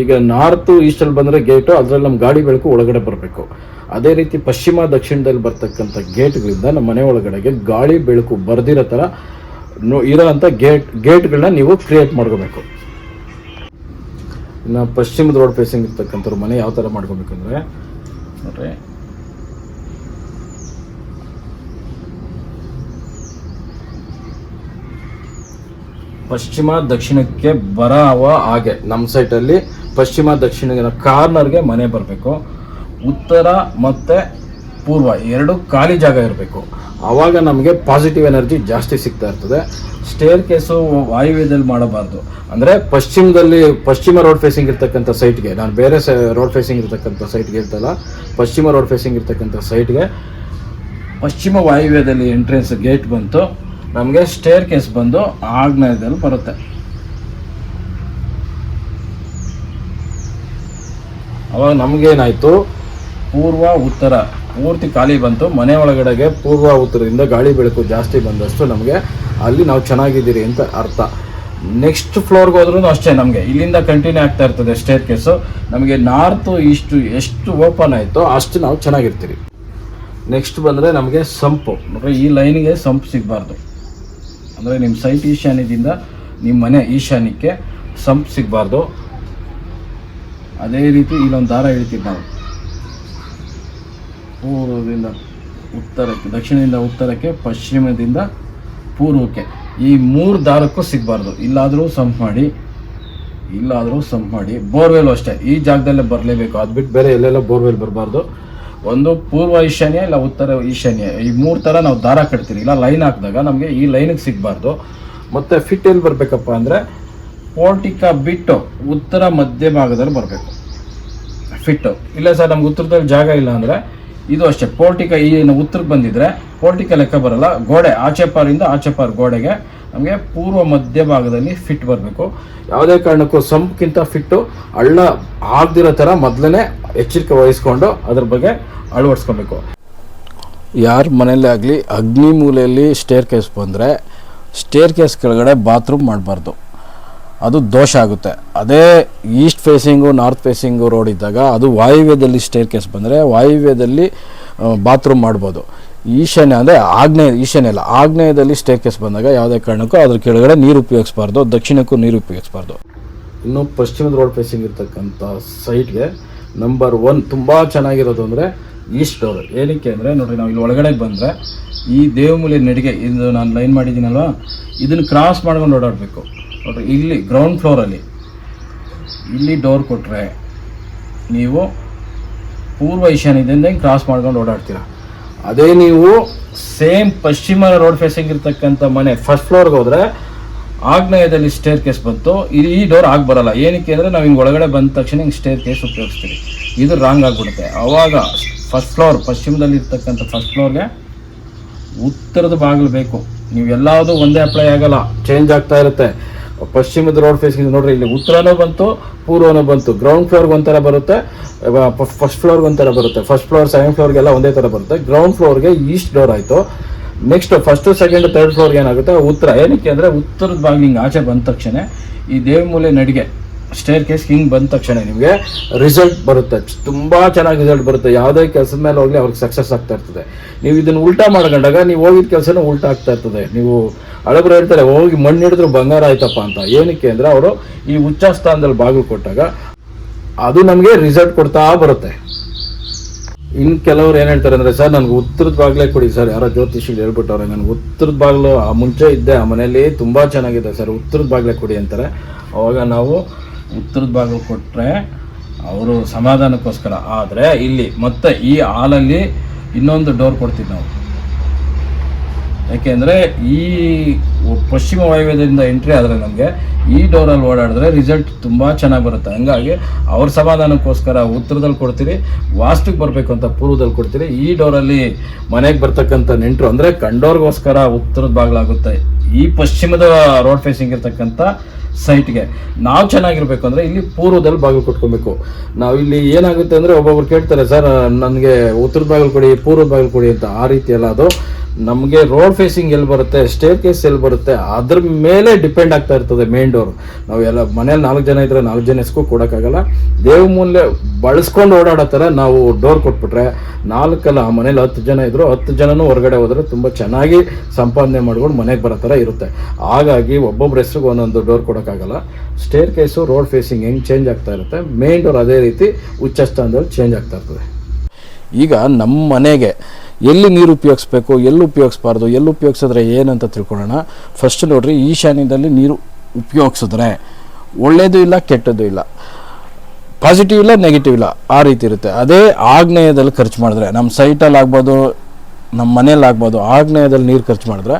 [SPEAKER 1] ಈಗ ನಾರ್ತ್, ಈಸ್ಟಲ್ಲಿ ಬಂದರೆ ಗೇಟು ಅದರಲ್ಲಿ ನಮ್ಮ ಗಾಡಿ ಬೆಳಕು ಒಳಗಡೆ ಬರಬೇಕು. ಅದೇ ರೀತಿ ಪಶ್ಚಿಮ, ದಕ್ಷಿಣದಲ್ಲಿ ಬರ್ತಕ್ಕಂಥ ಗೇಟ್ಗಳಿಂದ ನಮ್ಮ ಮನೆ ಒಳಗಡೆಗೆ ಗಾಳಿ ಬೆಳಕು ಬರ್ದಿರೋ ಥರ ಇರೋ ಅಂಥ ಗೇಟ್ ಗೇಟ್ಗಳನ್ನ ನೀವು ಕ್ರಿಯೇಟ್ ಮಾಡ್ಕೋಬೇಕು. ಇನ್ನು ಪಶ್ಚಿಮದ ರೋಡ್ ಫೇಸಿಂಗ್ ಇರ್ತಕ್ಕಂಥವ್ರ ಮನೆ ಯಾವ ಥರ ಮಾಡ್ಕೋಬೇಕಂದ್ರೆ, ನೋಡ್ರಿ. ಪಶ್ಚಿಮ, ದಕ್ಷಿಣಕ್ಕೆ ಬರವ ಹಾಗೆ, ನಮ್ಮ ಸೈಟಲ್ಲಿ ಪಶ್ಚಿಮ ದಕ್ಷಿಣ ಕಾರ್ನರ್ಗೆ ಮನೆ ಬರಬೇಕು. ಉತ್ತರ ಮತ್ತು ಪೂರ್ವ ಎರಡು ಖಾಲಿ ಜಾಗ ಇರಬೇಕು. ಆವಾಗ ನಮಗೆ ಪಾಸಿಟಿವ್ ಎನರ್ಜಿ ಜಾಸ್ತಿ ಸಿಗ್ತಾ ಇರ್ತದೆ. ಸ್ಟೇರ್ ಕೇಸು ವಾಯುವ್ಯದಲ್ಲಿ ಮಾಡಬಾರ್ದು. ಅಂದರೆ ಪಶ್ಚಿಮದಲ್ಲಿ, ಪಶ್ಚಿಮ ರೋಡ್ ಫೇಸಿಂಗ್ ಇರ್ತಕ್ಕಂಥ ಸೈಟ್ಗೆ ನಾನು ಬೇರೆ ರೋಡ್ ಫೇಸಿಂಗ್ ಇರ್ತಕ್ಕಂಥ ಸೈಟ್ಗೆ ಇರ್ತಲ್ಲ ಪಶ್ಚಿಮ ರೋಡ್ ಫೇಸಿಂಗ್ ಇರ್ತಕ್ಕಂಥ ಸೈಟ್ಗೆ ಪಶ್ಚಿಮ ವಾಯುವ್ಯದಲ್ಲಿ ಎಂಟ್ರೆನ್ಸ್ ಗೇಟ್ ಬಂತು. ನಮಗೆ ಸ್ಟೇರ್ ಕೇಸ್ ಬಂದು ಆಗ್ನೇಯದಲ್ಲಿ ಬರುತ್ತೆ. ಅವಾಗ ನಮಗೇನಾಯಿತು, ಪೂರ್ವ ಉತ್ತರ, ಪೂರ್ತಿ ಖಾಲಿ ಬಂತು, ಮನೆ ಒಳಗಡೆಗೆ ಪೂರ್ವ ಉತ್ತರದಿಂದ ಗಾಳಿ ಬೆಳಕು ಜಾಸ್ತಿ ಬಂದಷ್ಟು ನಮಗೆ ಅಲ್ಲಿ ನಾವು ಚೆನ್ನಾಗಿದ್ದೀರಿ ಅಂತ ಅರ್ಥ. ನೆಕ್ಸ್ಟ್ ಫ್ಲೋರ್ಗೆ ಹೋದ್ರೂ ಅಷ್ಟೇ ನಮಗೆ. ಇಲ್ಲಿಂದ ಕಂಟಿನ್ಯೂ ಆಗ್ತಾ ಇರ್ತದೆ ಸ್ಟೇರ್ ಕೇಸು ನಮಗೆ ನಾರ್ತು ಇಷ್ಟು ಎಷ್ಟು ಓಪನ್ ಆಯಿತೋ ಅಷ್ಟು ನಾವು ಚೆನ್ನಾಗಿರ್ತೀರಿ. ನೆಕ್ಸ್ಟ್ ಬಂದರೆ ನಮಗೆ ಸಂಪು. ನೋಡ್ರಿ, ಈ ಲೈನಿಗೆ ಸಂಪ್ ಸಿಗಬಾರ್ದು. ಅಂದರೆ ನಿಮ್ಮ ಸೈಟ್ ಈಶಾನ್ಯದಿಂದ ನಿಮ್ಮ ಮನೆ ಈಶಾನ್ಯಕ್ಕೆ ಸಂಪ್ ಸಿಗಬಾರ್ದು. ಅದೇ ರೀತಿ ಇಲ್ಲೊಂದು ದಾರ ಇಳಿತೀವಿ ನಾವು. ಪೂರ್ವದಿಂದ ಉತ್ತರಕ್ಕೆ, ದಕ್ಷಿಣದಿಂದ ಉತ್ತರಕ್ಕೆ, ಪಶ್ಚಿಮದಿಂದ ಪೂರ್ವಕ್ಕೆ ಈ ಮೂರು ದಾರಕ್ಕೂ ಸಿಗಬಾರ್ದು. ಇಲ್ಲಾದರೂ ಸಂಪ್ ಮಾಡಿ, ಇಲ್ಲಾದರೂ ಸಂಪ್ ಮಾಡಿ. ಬೋರ್ವೆಲ್ ಅಷ್ಟೇ. ಈ ಜಾಗದಲ್ಲೇ ಬರಲೇಬೇಕು. ಅದು ಬಿಟ್ಟು ಬೇರೆ ಎಲ್ಲೆಲ್ಲ ಬೋರ್ವೆಲ್ ಬರಬಾರ್ದು. ಒಂದು ಪೂರ್ವ ಈಶಾನ್ಯ, ಇಲ್ಲ ಉತ್ತರ ಈಶಾನ್ಯ. ಈ ಮೂರು ಥರ ನಾವು ದಾರ ಕಟ್ತೀವಿ. ಇಲ್ಲ ಲೈನ್ ಹಾಕಿದಾಗ ನಮಗೆ ಈ ಲೈನಿಗೆ ಸಿಗಬಾರ್ದು. ಮತ್ತು ಫಿಟ್ ಎಲ್ಲಿ ಬರಬೇಕಪ್ಪ ಅಂದರೆ ಪೋರ್ಟಿಕ ಬಿಟ್ಟು ಉತ್ತರ ಮಧ್ಯ ಭಾಗದಲ್ಲಿ ಬರಬೇಕು. ಫಿಟ್ಟು ಇಲ್ಲ ಸರ್, ನಮ್ಗೆ ಉತ್ತರದಲ್ಲಿ ಜಾಗ ಇಲ್ಲ ಅಂದರೆ ಇದು ಅಷ್ಟೇ. ಪೋರ್ಟಿಕ ಈ ಉತ್ತರಕ್ಕೆ ಬಂದಿದ್ರೆ ಪೋರ್ಟಿಕ ಲೆಕ್ಕ ಬರಲ್ಲ. ಗೋಡೆ ಆಚೆ ಪಾರಿಂದ ಗೋಡೆಗೆ ನಮಗೆ ಪೂರ್ವ ಮಧ್ಯ ಭಾಗದಲ್ಲಿ ಫಿಟ್ ಬರಬೇಕು. ಯಾವುದೇ ಕಾರಣಕ್ಕೂ ಸಂಪ್ಗಿಂತ ಫಿಟ್ಟು ಹಳ್ಳ ಆಗದಿರೋ ಥರ ಮೊದಲನೇ ಎಚ್ಚರಿಕೆ ವಹಿಸ್ಕೊಂಡು ಅದ್ರ ಬಗ್ಗೆ ಅಳವಡಿಸ್ಕೊಬೇಕು. ಯಾರ ಮನೆಯಲ್ಲೇ ಆಗಲಿ ಅಗ್ನಿ ಮೂಲೆಯಲ್ಲಿ ಸ್ಟೇರ್ ಕೇಸ್ ಬಂದರೆ ಸ್ಟೇರ್ ಕೇಸ್ ಕೆಳಗಡೆ ಬಾತ್ರೂಮ್ ಮಾಡಬಾರ್ದು. ಅದು ದೋಷ ಆಗುತ್ತೆ. ಅದೇ east facing, north facing road ಇದ್ದಾಗ ಅದು ವಾಯುವ್ಯದಲ್ಲಿ ಸ್ಟೇರ್ ಕೇಸ್ ಬಂದರೆ ವಾಯುವ್ಯದಲ್ಲಿ ಬಾತ್ರೂಮ್ ಮಾಡ್ಬೋದು. ಈಶಾನ್ಯ ಅಂದರೆ ಆಗ್ನೇಯ, ಈಶಾನ್ಯ ಅಲ್ಲ, ಆಗ್ನೇಯದಲ್ಲಿ ಸ್ಟೇರ್ ಕೇಸ್ ಬಂದಾಗ ಯಾವುದೇ ಕಾರಣಕ್ಕೂ ಅದ್ರ ಕೆಳಗಡೆ ನೀರು ಉಪಯೋಗಿಸ್ಬಾರ್ದು, ದಕ್ಷಿಣಕ್ಕೂ ನೀರು ಉಪಯೋಗಿಸ್ಬಾರ್ದು. ಇನ್ನು ಪಶ್ಚಿಮದ ರೋಡ್ ಫೇಸಿಂಗ್ ಇರ್ತಕ್ಕಂಥ ಸೈಟ್ಗೆ ನಂಬರ್ ಒನ್ ತುಂಬ ಚೆನ್ನಾಗಿರೋದು ಅಂದರೆ ಈಸ್ಟ್ ಡೋರ್ ಏನಕ್ಕೆ ಅಂದರೆ ನೋಡಿರಿ, ನಾವು ಇಲ್ಲಿ ಒಳಗಡೆ ಬಂದರೆ ಈ ದೇವಮೂಲಿ ನಡಿಗೆ, ಇದು ನಾನು ಲೈನ್ ಮಾಡಿದ್ದೀನಲ್ವ? ಇದನ್ನು ಕ್ರಾಸ್ ಮಾಡ್ಕೊಂಡು ಓಡಾಡಬೇಕು. ನೋಡ್ರಿ, ಇಲ್ಲಿ ಗ್ರೌಂಡ್ ಫ್ಲೋರಲ್ಲಿ ಇಲ್ಲಿ ಡೋರ್ ಕೊಟ್ಟರೆ ನೀವು ಪೂರ್ವ ಈಶಾನ್ಯದಿಂದ ಕ್ರಾಸ್ ಮಾಡ್ಕೊಂಡು ಓಡಾಡ್ತೀರ. ಅದೇ ನೀವು ಸೇಮ್ ಪಶ್ಚಿಮ ರೋಡ್ ಫೇಸಿಂಗ್ ಇರ್ತಕ್ಕಂಥ ಮನೆ ಫಸ್ಟ್ ಫ್ಲೋರ್ಗೆ ಹೋದರೆ ಆಗ್ನೇಯದಲ್ಲಿ ಸ್ಟೇರ್ ಕೇಸ್ ಬಂತು. ಇದು ಈ ಡೋರ್ ಆಗಿ ಬರಲ್ಲ. ಏನಕ್ಕೆ ಅಂದರೆ ನಾವು ಹಿಂಗೆ ಒಳಗಡೆ ಬಂದ ತಕ್ಷಣ ಹಿಂಗೆ ಸ್ಟೇರ್ ಕೇಸ್ ಉಪಯೋಗಿಸ್ತೀವಿ. ಇದು ರಾಂಗ್ ಆಗಿಬಿಡುತ್ತೆ. ಆವಾಗ ಫಸ್ಟ್ ಫ್ಲೋರ್ ಪಶ್ಚಿಮದಲ್ಲಿ ಇರ್ತಕ್ಕಂಥ ಫಸ್ಟ್ ಫ್ಲೋರ್ಗೆ ಉತ್ತರದ ಬಾಗಿಲು ಬೇಕು. ನೀವು ಎಲ್ಲದೂ ಒಂದೇ ಅಪ್ಲೈ ಆಗಲ್ಲ. ಚೇಂಜ್ ಆಗ್ತಾ ಇರುತ್ತೆ. ಪಶ್ಚಿಮದ ರೋಡ್ ಫೇಸಿಂಗ್ ನೋಡ್ರಿ, ಇಲ್ಲಿ ಉತ್ತರನೂ ಬಂತು, ಪೂರ್ವನೂ ಬಂತು. ಗ್ರೌಂಡ್ ಫ್ಲೋರ್ಗೆ ಒಂಥರ ಬರುತ್ತೆ ಫಸ್ಟ್ ಫ್ಲೋರ್ಗೆ ಒಂಥರ ಬರುತ್ತೆ. ಫಸ್ಟ್ ಫ್ಲೋರ್ ಸೆಕೆಂಡ್ ಫ್ಲೋರ್ಗೆಲ್ಲ ಒಂದೇ ಥರ ಬರುತ್ತೆ. ಗ್ರೌಂಡ್ ಫ್ಲೋರ್ಗೆ ಈಸ್ಟ್ ಡೋರ್ ಆಯಿತು. ನೆಕ್ಸ್ಟ್ ಫಸ್ಟ್ ಸೆಕೆಂಡ್ ಥರ್ಡ್ ಫ್ಲೋರ್ಗೆ ಏನಾಗುತ್ತೆ? ಉತ್ತರ. ಏನಕ್ಕೆ ಅಂದರೆ ಉತ್ತರದ ಭಾಗ ಹಿಂಗೆ ಆಚೆ ಬಂದ ತಕ್ಷಣ ಈ ದೇವಮೂಲೆ ನಡಿಗೆ ಸ್ಟೇರ್ ಕೇಸ್ ಹಿಂಗೆ ಬಂದ ತಕ್ಷಣ ನಿಮಗೆ ರಿಸಲ್ಟ್ ಬರುತ್ತೆ. ತುಂಬ ಚೆನ್ನಾಗಿ ರಿಸಲ್ಟ್ ಬರುತ್ತೆ. ಯಾವುದೇ ಕೆಲಸದ ಮೇಲೆ ಹೋಗಲಿ ಅವ್ರಿಗೆ ಸಕ್ಸಸ್ ಆಗ್ತಾ ಇರ್ತದೆ. ನೀವು ಇದನ್ನು ಉಲ್ಟಾ ಮಾಡ್ಕೊಂಡಾಗ ನೀವು ಹೋಗಿದ ಕೆಲಸನೂ ಉಲ್ಟಾ ಆಗ್ತಾ ಇರ್ತದೆ. ನೀವು ಹಳಬ್ರು ಹೇಳ್ತಾರೆ, ಹೋಗಿ ಮಣ್ಣು ಹಿಡಿದ್ರು ಬಂಗಾರ ಆಯ್ತಪ್ಪ ಅಂತ. ಏನಕ್ಕೆ ಅಂದರೆ ಅವರು ಈ ಉಚ್ಚ ಸ್ಥಾನದಲ್ಲಿ ಬಾಗಿಲು ಕೊಟ್ಟಾಗ ಅದು ನಮಗೆ ರಿಸಲ್ಟ್ ಕೊಡ್ತಾ ಬರುತ್ತೆ. ಇನ್ನು ಕೆಲವರು ಏನು ಹೇಳ್ತಾರೆ ಅಂದರೆ, ಸರ್, ನನಗೆ ಉತ್ತರದ ಬಾಗಿಲೇ ಕೊಡಿ, ಸರ್. ಯಾರೋ ಜ್ಯೋತಿಷಿಗಳು ಹೇಳ್ಬಿಟ್ಟವ್ರೆ, ನನಗೆ ಉತ್ತರದ ಬಾಗಿಲು ಆ ಮುಂಚೆ ಇದ್ದೆ, ಆ ಮನೆಯಲ್ಲಿ ತುಂಬ ಚೆನ್ನಾಗಿದೆ, ಸರ್. ಉತ್ತರದ ಬಾಗಿಲೇ ಕೊಡಿ ಅಂತಾರೆ. ಅವಾಗ ನಾವು ಉತ್ತರದ ಬಾಗಿಲು ಕೊಟ್ಟರೆ ಅವರು ಸಮಾಧಾನಕ್ಕೋಸ್ಕರ. ಆದರೆ ಇಲ್ಲಿ ಮತ್ತೆ ಈ ಹಾಲಲ್ಲಿ ಇನ್ನೊಂದು ಡೋರ್ ಕೊಡ್ತೀವಿ ನಾವು. ಯಾಕೆಂದರೆ ಈ ಪಶ್ಚಿಮ ವಾಯುವ್ಯದಿಂದ ಎಂಟ್ರಿ ಆದರೆ ನಮಗೆ ಈ ಡೋರಲ್ಲಿ ಓಡಾಡಿದ್ರೆ ರಿಸಲ್ಟ್ ತುಂಬ ಚೆನ್ನಾಗಿ ಬರುತ್ತೆ. ಹಂಗಾಗಿ ಅವ್ರ ಸಮಾಧಾನಕ್ಕೋಸ್ಕರ ಉತ್ತರದಲ್ಲಿ ಕೊಡ್ತೀರಿ ವಾಸ್ಟಿಗೆ ಬರಬೇಕು ಅಂತ ಪೂರ್ವದಲ್ಲಿ ಕೊಡ್ತೀರಿ. ಈ ಡೋರಲ್ಲಿ ಮನೆಗೆ ಬರ್ತಕ್ಕಂಥ ನೆಂಟರು ಅಂದರೆ ಕಂಡೋರ್ಗೋಸ್ಕರ ಉತ್ತರದ ಬಾಗಿಲಾಗುತ್ತೆ ಈ ಪಶ್ಚಿಮದ ರೋಡ್ ಫೇಸಿಂಗ್ ಇರ್ತಕ್ಕಂಥ ಸೈಟ್ಗೆ ನಾವು ಚೆನ್ನಾಗಿರ್ಬೇಕು ಅಂದರೆ ಇಲ್ಲಿ ಪೂರ್ವದಲ್ಲಿ ಬಾಗಿಲು ಕೊಟ್ಕೊಬೇಕು. ನಾವು ಇಲ್ಲಿ ಏನಾಗುತ್ತೆ ಅಂದರೆ ಒಬ್ಬೊಬ್ರು ಕೇಳ್ತಾರೆ, ಸರ್, ನನಗೆ ಉತ್ತರದ ಬಾಗಿಲು ಕೊಡಿ, ಪೂರ್ವದ ಬಾಗಿಲು ಕೊಡಿ ಅಂತ ಆ ರೀತಿ ಎಲ್ಲ ಅದು ನಮಗೆ ರೋಡ್ ಫೇಸಿಂಗ್ ಎಲ್ಲಿ ಬರುತ್ತೆ ಸ್ಟೇರ್ ಕೇಸ್ ಎಲ್ಲಿ ಬರುತ್ತೆ, ಅದ್ರ ಮೇಲೆ ಡಿಪೆಂಡ್ ಆಗ್ತಾ ಇರ್ತದೆ ಮೇನ್ ಡೋರ್ ನಾವು ಎಲ್ಲ ಮನೇಲಿ ನಾಲ್ಕು ಜನ ಇದ್ರೆ ನಾಲ್ಕು ಜನ ಎಸ್ಕೂ ಕೊಡೋಕ್ಕಾಗಲ್ಲ. ದೇವ್ ಮೂಲೆ ಬಳಸ್ಕೊಂಡು ಓಡಾಡೋ ಥರ ನಾವು ಡೋರ್ ಕೊಟ್ಬಿಟ್ರೆ ನಾಲ್ಕಲ್ಲ, ಆ ಮನೇಲಿ ಹತ್ತು ಜನ ಇದ್ರು ಹತ್ತು ಜನನೂ ಹೊರಗಡೆ ಹೋದರೆ ತುಂಬ ಚೆನ್ನಾಗಿ ಸಂಪಾದನೆ ಮಾಡ್ಕೊಂಡು ಮನೆಗೆ ಬರೋ ಥರ ಇರುತ್ತೆ. ಹಾಗಾಗಿ ಒಬ್ಬೊಬ್ಬರ ಹೆಸ್ರಿಗೆ ಒಂದೊಂದು ಡೋರ್ ಕೊಡೋಕ್ಕಾಗಲ್ಲ. ಸ್ಟೇರ್ ಕೇಸು ರೋಡ್ ಫೇಸಿಂಗ್ ಹೆಂಗೆ ಚೇಂಜ್ ಆಗ್ತಾ ಇರುತ್ತೆ ಮೇನ್ ಡೋರ್ ಅದೇ ರೀತಿ, ಉಚ್ಚ ಸ್ಥಾನದಲ್ಲಿ ಚೇಂಜ್ ಆಗ್ತಾ ಇರ್ತದೆ. ಈಗ ನಮ್ಮ ಮನೆಗೆ ಎಲ್ಲಿ ನೀರು ಉಪಯೋಗಿಸ್ಬೇಕು, ಎಲ್ಲಿ ಉಪಯೋಗಿಸ್ಬಾರ್ದು, ಎಲ್ಲಿ ಉಪಯೋಗಿಸಿದ್ರೆ ಏನಂತ ತಿಳ್ಕೊಳ್ಳೋಣ. ಫಸ್ಟ್ ನೋಡ್ರಿ, ಈಶಾನ್ಯದಲ್ಲಿ ನೀರು ಉಪಯೋಗಿಸಿದ್ರೆ ಒಳ್ಳೆಯದು ಇಲ್ಲ, ಕೆಟ್ಟದ್ದು ಇಲ್ಲ. ಪಾಸಿಟಿವ್ ಇಲ್ಲ ನೆಗೆಟಿವ್ ಇಲ್ಲ, ಆ ರೀತಿ ಇರುತ್ತೆ. ಅದೇ ಆಗ್ನೇಯದಲ್ಲಿ ಖರ್ಚು ಮಾಡಿದ್ರೆ, ನಮ್ಮ ಸೈಟಲ್ಲಿ ಆಗ್ಬೋದು, ನಮ್ಮ ಮನೇಲಿ ಆಗ್ಬೋದು, ಆಗ್ನೇಯದಲ್ಲಿ ನೀರು ಖರ್ಚು ಮಾಡಿದ್ರೆ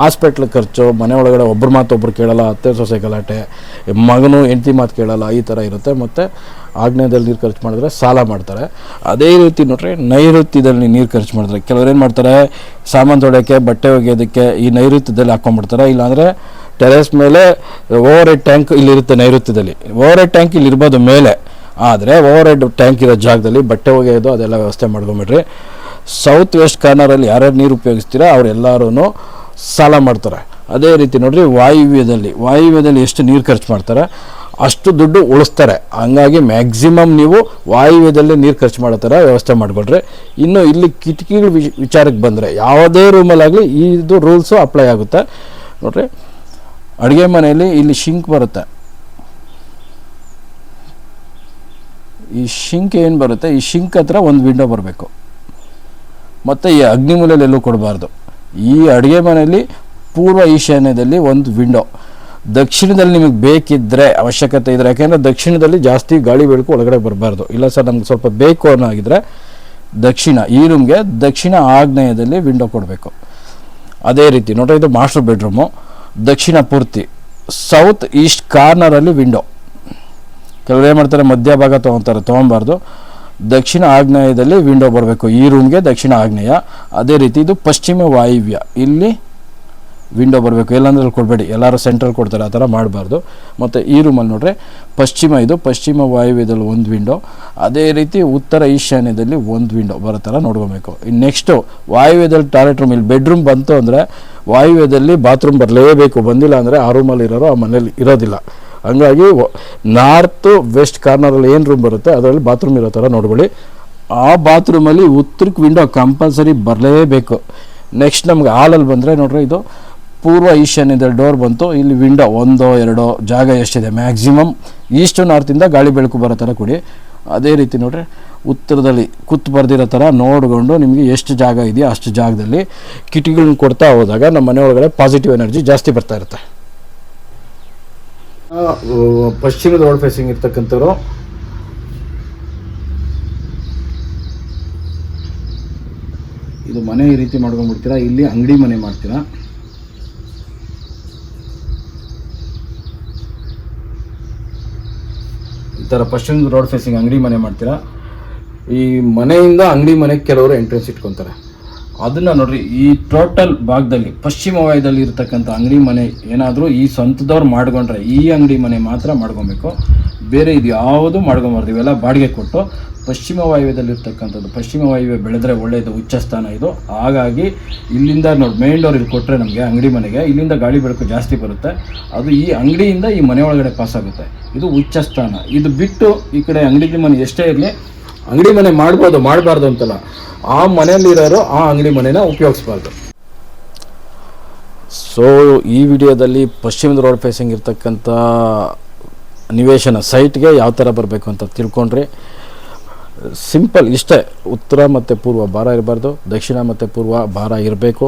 [SPEAKER 1] ಹಾಸ್ಪಿಟ್ಲ್ ಖರ್ಚು, ಮನೆ ಒಳಗಡೆ ಒಬ್ಬರು ಮಾತು ಒಬ್ರು ಕೇಳಲ್ಲ ಅತ್ತೆ ಸೊಸೆ ಗಲಾಟೆ ಮಗನು ಹೆಂಡತಿ ಮಾತು ಕೇಳಲ್ಲ, ಈ ಥರ ಇರುತ್ತೆ. ಮತ್ತು ಆಗ್ನೇಯದಲ್ಲಿ ನೀರು ಖರ್ಚು ಮಾಡಿದ್ರೆ ಸಾಲ ಮಾಡ್ತಾರೆ. ಅದೇ ರೀತಿ ನೋಡ್ರಿ ನೈಋತ್ಯದಲ್ಲಿ ನೀರು ಖರ್ಚು ಮಾಡಿದ್ರೆ, ಕೆಲವ್ರು ಏನು ಮಾಡ್ತಾರೆ, ಸಾಮಾನು ತೊಡೋಕ್ಕೆ ಬಟ್ಟೆ ಒಗೆಯೋದಕ್ಕೆ ಈ ನೈಋತ್ಯದಲ್ಲಿ ಹಾಕ್ಕೊಂಡ್ಬಿಡ್ತಾರೆ ಇಲ್ಲಾಂದರೆ ಟೆರೆಸ್ ಮೇಲೆ ಓವರ್ ಹೆಡ್ ಟ್ಯಾಂಕ್ ಇಲ್ಲಿರುತ್ತೆ ನೈಋತ್ಯದಲ್ಲಿ. ಓವರ್ ಹೆಡ್ ಟ್ಯಾಂಕ್ ಇಲ್ಲಿ ಇರ್ಬೋದು ಮೇಲೆ. ಆದರೆ ಓವರ್ ಹೆಡ್ ಟ್ಯಾಂಕ್ ಇರೋ ಜಾಗದಲ್ಲಿ ಬಟ್ಟೆ ಒಗೆಯೋದು, ಅದೆಲ್ಲ ವ್ಯವಸ್ಥೆ ಮಾಡ್ಕೊಂಬಿಡ್ರಿ. ಸೌತ್ ವೆಸ್ಟ್ ಕಾರ್ನರಲ್ಲಿ ಯಾರ್ಯಾರು ನೀರು ಉಪಯೋಗಿಸ್ತೀರಾ ಅವರೆಲ್ಲರೂ ಸಾಲ ಮಾಡ್ತಾರೆ. ಅದೇ ರೀತಿ ನೋಡ್ರಿ ವಾಯುವ್ಯದಲ್ಲಿ ವಾಯುವ್ಯದಲ್ಲಿ ಎಷ್ಟು ನೀರು ಖರ್ಚು ಮಾಡ್ತಾರೆ? ಅಷ್ಟು ದುಡ್ಡು ಉಳಿಸ್ತಾರೆ. ಹಂಗಾಗಿ ಮ್ಯಾಕ್ಸಿಮಮ್ ನೀವು ವಾಯುವ್ಯದಲ್ಲಿ ನೀರು ಖರ್ಚು ಮಾಡೋ ಥರ ವ್ಯವಸ್ಥೆ ಮಾಡಿಕೊಡ್ರಿ ಇನ್ನು ಇಲ್ಲಿ ಕಿಟಕಿಗಳ ವಿಚಾರಕ್ಕೆ ಬಂದರೆ ಯಾವುದೇ ರೂಮಲ್ಲಾಗಲಿ ಇದು ರೂಲ್ಸು ಅಪ್ಲೈ ಆಗುತ್ತೆ. ನೋಡ್ರಿ, ಅಡುಗೆ ಮನೆಯಲ್ಲಿ ಇಲ್ಲಿ ಶಿಂಕ್ ಬರುತ್ತೆ. ಈ ಶಿಂಕ್ ಏನು ಬರುತ್ತೆ? ಈ ಶಿಂಕ್ ಹತ್ರ ಒಂದು ವಿಂಡೋ ಬರಬೇಕು. ಮತ್ತು ಈ ಅಗ್ನಿಮೂಲೆಯಲ್ಲಿ ಎಲ್ಲೂ ಕೊಡಬಾರ್ದು. ಈ ಅಡುಗೆ ಮನೆಯಲ್ಲಿ ಪೂರ್ವ ಈಶಾನ್ಯದಲ್ಲಿ ಒಂದು ವಿಂಡೋ ದಕ್ಷಿಣದಲ್ಲಿ ನಿಮಗೆ ಬೇಕಿದ್ದರೆ ಅವಶ್ಯಕತೆ ಇದ್ದರೆ ಯಾಕೆಂದರೆ ದಕ್ಷಿಣದಲ್ಲಿ ಜಾಸ್ತಿ ಗಾಳಿ ಬೆಳಕು ಒಳಗಡೆ ಬರಬಾರ್ದು. ಇಲ್ಲ ಸರ್, ನಮ್ಗೆ ಸ್ವಲ್ಪ ಬೇಕು ಅನ್ನೋಗಿದ್ರೆ ದಕ್ಷಿಣ, ಈ ರೂಮ್ಗೆ ದಕ್ಷಿಣ ಆಗ್ನೇಯದಲ್ಲಿ ವಿಂಡೋ ಕೊಡಬೇಕು. ಅದೇ ರೀತಿ, ನೋಡ್ರಿ, ಇದು ಮಾಸ್ಟರ್ ಬೆಡ್ರೂಮು ದಕ್ಷಿಣ ಪೂರ್ತಿ ಸೌತ್ ಈಸ್ಟ್ ಕಾರ್ನರಲ್ಲಿ ವಿಂಡೋ ಕೆಲವರು ಏನು ಮಾಡ್ತಾರೆ, ಮಧ್ಯಭಾಗ ತೊಗೊತಾರೆ, ತೊಗೊಬಾರ್ದು. ದಕ್ಷಿಣ ಆಗ್ನೇಯದಲ್ಲಿ ವಿಂಡೋ ಬರಬೇಕು. ಈ ರೂಮ್ಗೆ ದಕ್ಷಿಣ ಆಗ್ನೇಯ. ಅದೇ ರೀತಿ ಇದು ಪಶ್ಚಿಮ ವಾಯುವ್ಯ. ಇಲ್ಲಿ ವಿಂಡೋ ಬರಬೇಕು. ಎಲ್ಲಂದ್ರೆ ಅಲ್ಲಿ ಕೊಡಬೇಡಿ. ಎಲ್ಲರೂ ಸೆಂಟ್ರಲ್ ಕೊಡ್ತಾರೆ. ಆ ಥರ ಮಾಡಬಾರ್ದು. ಮತ್ತು ಈ ರೂಮಲ್ಲಿ ನೋಡ್ರೆ ಪಶ್ಚಿಮ ಇದು, ಪಶ್ಚಿಮ ವಾಯುವ್ಯದಲ್ಲಿ ಒಂದು ವಿಂಡೋ ಅದೇ ರೀತಿ ಉತ್ತರ ಈಶಾನ್ಯದಲ್ಲಿ ಒಂದು ವಿಂಡೋ ಬರೋ ಥರ ನೋಡ್ಕೋಬೇಕು. ಇನ್ನು ನೆಕ್ಸ್ಟು ವಾಯುವ್ಯದಲ್ಲಿ ಟಾಯ್ಲೆಟ್ ರೂಮ್ ಇಲ್ಲಿ ಬೆಡ್ರೂಮ್ ಬಂತು ಅಂದರೆ ವಾಯುವ್ಯದಲ್ಲಿ ಬಾತ್ರೂಮ್ ಬರಲೇಬೇಕು. ಬಂದಿಲ್ಲ ಅಂದರೆ ಆ ರೂಮಲ್ಲಿ ಇರೋರು ಆ ಮನೇಲಿ ಇರೋದಿಲ್ಲ. ಹಂಗಾಗಿ ನಾರ್ತು, ವೆಸ್ಟ್ ಕಾರ್ನರಲ್ಲಿ ಏನು ರೂಮ್ ಬರುತ್ತೆ, ಅದರಲ್ಲಿ ಬಾತ್ರೂಮ್ ಇರೋ ಥರ ನೋಡ್ಕೊಳ್ಳಿ. ಆ ಬಾತ್ರೂಮಲ್ಲಿ ಉತ್ತರಕ್ಕೆ ವಿಂಡೋ ಕಂಪಲ್ಸರಿ ಬರಲೇಬೇಕು. ನೆಕ್ಸ್ಟ್ ನಮ್ಗೆ ಹಾಲಲ್ಲಿ ಬಂದರೆ ನೋಡ್ರಿ ಇದು ಪೂರ್ವ ಈಶಾನ್ಯದ ಡೋರ್ ಬಂತು, ಇಲ್ಲಿ ವಿಂಡೋ ಒಂದೋ, ಎರಡೋ ಜಾಗ ಎಷ್ಟಿದೆ ಮ್ಯಾಕ್ಸಿಮಮ್ ಈಸ್ಟ್ ನಾರ್ತಿಂದ ಗಾಳಿ ಬೆಳಕು ಬರೋ ಥರ ಕೊಡಿ. ಅದೇ ರೀತಿ ನೋಡ್ರಿ, ಉತ್ತರದಲ್ಲಿ ಕುತ್ತು ಬರೆದಿರೋ ಥರ ನೋಡಿಕೊಂಡು ನಿಮಗೆ ಎಷ್ಟು ಜಾಗ ಇದೆಯೋ ಅಷ್ಟು ಜಾಗದಲ್ಲಿ ಕಿಟಕಿಗಳನ್ನ ಕೊಡ್ತಾ ಹೋದಾಗ ನಮ್ಮ ಮನೆ ಒಳಗಡೆ ಪಾಸಿಟಿವ್ ಎನರ್ಜಿ ಜಾಸ್ತಿ ಬರ್ತಾ ಇರುತ್ತೆ. ಪಶ್ಚಿಮದ ರೋಡ್ ಫೇಸಿಂಗ್ ಇರ್ತಕ್ಕಂಥವ್ರು. ಇದು ಮನೆ ಈ ರೀತಿ ಮಾಡ್ಕೊಂಡ್ಬಿಡ್ತೀರಾ? ಇಲ್ಲಿ ಅಂಗಡಿ ಮನೆ ಮಾಡ್ತೀರಾ? ಈ ಥರ ಪಶ್ಚಿಮ ರೋಡ್ ಫೇಸಿಂಗ್ ಅಂಗಡಿ ಮನೆ ಮಾಡ್ತೀರಾ? ಈ ಮನೆಯಿಂದ ಅಂಗಡಿ ಮನೆಗೆ ಕೆಲವರು ಎಂಟ್ರೆನ್ಸ್ ಇಟ್ಕೊತಾರೆ. ಅದನ್ನ ನೋಡ್ರಿ, ಈ ಟೋಟಲ್ ಭಾಗದಲ್ಲಿ, ಪಶ್ಚಿಮ ವಾಯುದಲ್ಲಿ ಇರತಕ್ಕಂಥ ಅಂಗಡಿ ಮನೆ ಏನಾದರೂ ಈ ಸ್ವಂತದವ್ರು ಮಾಡ್ಕೊಂಡ್ರೆ ಈ ಅಂಗಡಿ ಮನೆ ಮಾತ್ರ ಮಾಡ್ಕೊಬೇಕು. ಬೇರೆ ಇದು ಯಾವುದು ಮಾಡ್ಕೊಬಾರ್ದು, ಇವೆಲ್ಲ ಬಾಡಿಗೆ ಕೊಟ್ಟು ಪಶ್ಚಿಮ ವಾಯುವ್ಯದಲ್ಲಿ ಇರ್ತಕ್ಕಂಥದ್ದು, ಪಶ್ಚಿಮ ವಾಯುವ್ಯ ಬೆಳೆದ್ರೆ ಒಳ್ಳೆಯದು ಉಚ್ಚ ಸ್ಥಾನ ಇದು. ಹಾಗಾಗಿ, ಇಲ್ಲಿಂದ ನೋಡಿ ಮೇನ್ ಡೋರ್ ಇಲ್ಲಿ ಕೊಟ್ಟರೆ ನಮಗೆ ಅಂಗಡಿ ಮನೆಗೆ, ಇಲ್ಲಿಂದ ಗಾಳಿ ಬೆಳಕು ಜಾಸ್ತಿ ಬರುತ್ತೆ. ಅದು ಈ ಅಂಗಡಿಯಿಂದ ಈ ಮನೆ ಒಳಗಡೆ ಪಾಸ್ ಆಗುತ್ತೆ. ಇದು ಉಚ್ಚ ಸ್ಥಾನ ಇದು ಬಿಟ್ಟು ಈ ಕಡೆ ಅಂಗಡಿ ಮನೆ ಎಷ್ಟೇ ಇರಲಿ, ಅಂಗಡಿ ಮನೆ ಮಾಡ್ಬೋದು, ಮಾಡಬಾರ್ದು ಅಂತಲ್ಲ. ಆ ಮನೆಯಲ್ಲಿರೋರು ಆ ಅಂಗಡಿ ಮನೆನ ಉಪಯೋಗಿಸ್ಬಾರ್ದು. ಸೊ ಈ ವಿಡಿಯೋದಲ್ಲಿ ಪಶ್ಚಿಮದ ರೋಡ್ ಫೇಸಿಂಗ್ ಇರ್ತಕ್ಕಂಥ ನಿವೇಶನ ಸೈಟ್ಗೆ ಯಾವ ಥರ ಬರಬೇಕು ಅಂತ ತಿಳ್ಕೊಂಡ್ರಿ ಸಿಂಪಲ್ ಇಷ್ಟೇ. ಉತ್ತರ ಮತ್ತು ಪೂರ್ವ ಭಾರ ಇರಬಾರ್ದು. ದಕ್ಷಿಣ ಮತ್ತು ಪೂರ್ವ ಭಾರ ಇರಬೇಕು.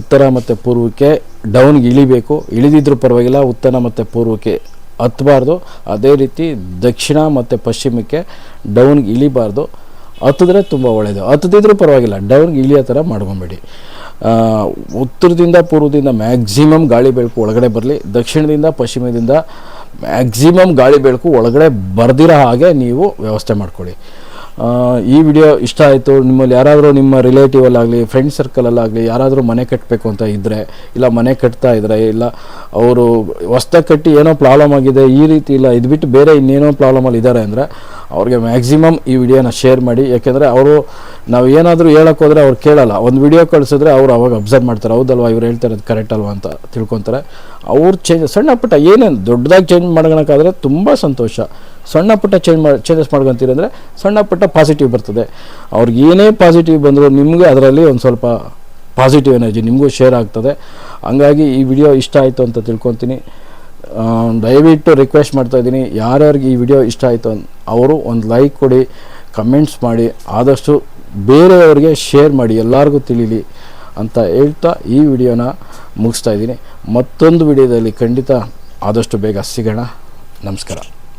[SPEAKER 1] ಉತ್ತರ ಮತ್ತು ಪೂರ್ವಕ್ಕೆ ಡೌನ್ಗೆ ಇಳಿಬೇಕು. ಇಳಿದಿದ್ರೂ ಪರವಾಗಿಲ್ಲ, ಉತ್ತರ ಮತ್ತು ಪೂರ್ವಕ್ಕೆ ಹತ್ತಬಾರ್ದು ಅದೇ ರೀತಿ ದಕ್ಷಿಣ ಮತ್ತು ಪಶ್ಚಿಮಕ್ಕೆ ಡೌನ್ಗೆ ಇಳಿಬಾರ್ದು. ಹತ್ತಿದ್ರೆ ತುಂಬ ಒಳ್ಳೆಯದು ಹತ್ತದಿದ್ರೂ ಪರವಾಗಿಲ್ಲ ಡೌನ್ಗೆ ಇಳಿಯೋ ಥರ ಮಾಡ್ಕೊಬೇಡಿ. ಉತ್ತರದಿಂದ ಪೂರ್ವದಿಂದ ಮ್ಯಾಕ್ಸಿಮಮ್ ಗಾಳಿ ಬೆಳಕು ಒಳಗಡೆ ಬರಲಿ, ದಕ್ಷಿಣದಿಂದ, ಪಶ್ಚಿಮದಿಂದ ಮ್ಯಾಕ್ಸಿಮಮ್ ಗಾಳಿ ಬೆಳಕು ಒಳಗಡೆ ಬರ್ದಿರೋ ಹಾಗೆ ನೀವು ವ್ಯವಸ್ಥೆ ಮಾಡ್ಕೊಳ್ಳಿ. ಈ ವಿಡಿಯೋ ಇಷ್ಟ ಆಯಿತು, ನಿಮ್ಮಲ್ಲಿ ಯಾರಾದರೂ ನಿಮ್ಮ ರಿಲೇಟಿವಲ್ಲಾಗಲಿ ಫ್ರೆಂಡ್ ಸರ್ಕಲಲ್ಲಾಗಲಿ ಯಾರಾದರೂ ಮನೆ ಕಟ್ಟಬೇಕು ಅಂತ ಇದ್ದರೆ ಇಲ್ಲ ಮನೆ ಕಟ್ತಾ ಇದ್ದರೆ ಇಲ್ಲ ಅವರು ಹೊಸ್ದಾಗಿ ಕಟ್ಟಿ ಏನೋ ಪ್ರಾಬ್ಲಮ್ ಆಗಿದೆ, ಈ ರೀತಿ ಇಲ್ಲ ಇದು ಬಿಟ್ಟು ಬೇರೆ ಇನ್ನೇನೋ ಪ್ರಾಬ್ಲಮಲ್ಲಿ ಇದ್ದಾರೆ ಅಂದರೆ ಅವ್ರಿಗೆ ಮ್ಯಾಕ್ಸಿಮಮ್ ಈ ವಿಡಿಯೋನ ಶೇರ್ ಮಾಡಿ, ಯಾಕೆಂದರೆ ಅವರು ನಾವು ಏನಾದರೂ ಹೇಳೋಕ್ಕೋದ್ರೆ ಅವ್ರು ಕೇಳಲ್ಲ. ಒಂದು ವಿಡಿಯೋ ಕಳಿಸಿದ್ರೆ ಅವ್ರು ಅವಾಗ ಅಬ್ಸರ್ವ್ ಮಾಡ್ತಾರೆ, ಹೌದಲ್ವಾ ಇವ್ರು ಹೇಳ್ತಾ ಇರೋದು ಕರೆಕ್ಟ್ ಅಲ್ವಾ ಅಂತ ತಿಳ್ಕೊತಾರೆ. ಅವ್ರು ಚೇಂಜ್ ಸಣ್ಣ ಪುಟ್ಟ ಏನೇನು ದೊಡ್ಡದಾಗಿ ಚೇಂಜ್ ಮಾಡ್ಕೊಳಕ್ಕಾದ್ರೆ ತುಂಬ ಸಂತೋಷ. ಸಣ್ಣ ಪುಟ್ಟ ಚೇಂಜ್ ಮಾಡಿ ಚೇಂಜಸ್ ಮಾಡ್ಕೊತೀರಿ ಅಂದರೆ ಸಣ್ಣ ಪುಟ್ಟ ಪಾಸಿಟಿವ್ ಬರ್ತದೆ. ಅವ್ರಿಗೆ ಏನೇ ಪಾಸಿಟಿವ್ ಬಂದರೂ ನಿಮಗೆ ಅದರಲ್ಲಿ ಒಂದು ಸ್ವಲ್ಪ ಪಾಸಿಟಿವ್ ಎನರ್ಜಿ ನಿಮಗೂ ಶೇರ್ ಆಗ್ತದೆ. ಹಂಗಾಗಿ ಈ ವಿಡಿಯೋ ಇಷ್ಟ ಆಯಿತು ಅಂತ ತಿಳ್ಕೊತೀನಿ. ದಯವಿಟ್ಟು ರಿಕ್ವೆಸ್ಟ್ ಮಾಡ್ತಾ ಇದ್ದೀನಿ. ಯಾರ್ಯಾರಿಗೆ ಈ ವಿಡಿಯೋ ಇಷ್ಟ ಆಯಿತು ಅವರು ಒಂದು ಲೈಕ್ ಕೊಡಿ ಕಮೆಂಟ್ಸ್ ಮಾಡಿ, ಆದಷ್ಟು ಬೇರೆಯವ್ರಿಗೆ ಶೇರ್ ಮಾಡಿ, ಎಲ್ಲರಿಗೂ ತಿಳಿಲಿ ಅಂತ ಹೇಳ್ತಾ ಈ ವಿಡಿಯೋನ ಮುಗಿಸ್ತಾ ಇದ್ದೀನಿ. ಮತ್ತೊಂದು ವಿಡಿಯೋದಲ್ಲಿ ಖಂಡಿತ ಆದಷ್ಟು ಬೇಗ ಸಿಗೋಣ. ನಮಸ್ಕಾರ.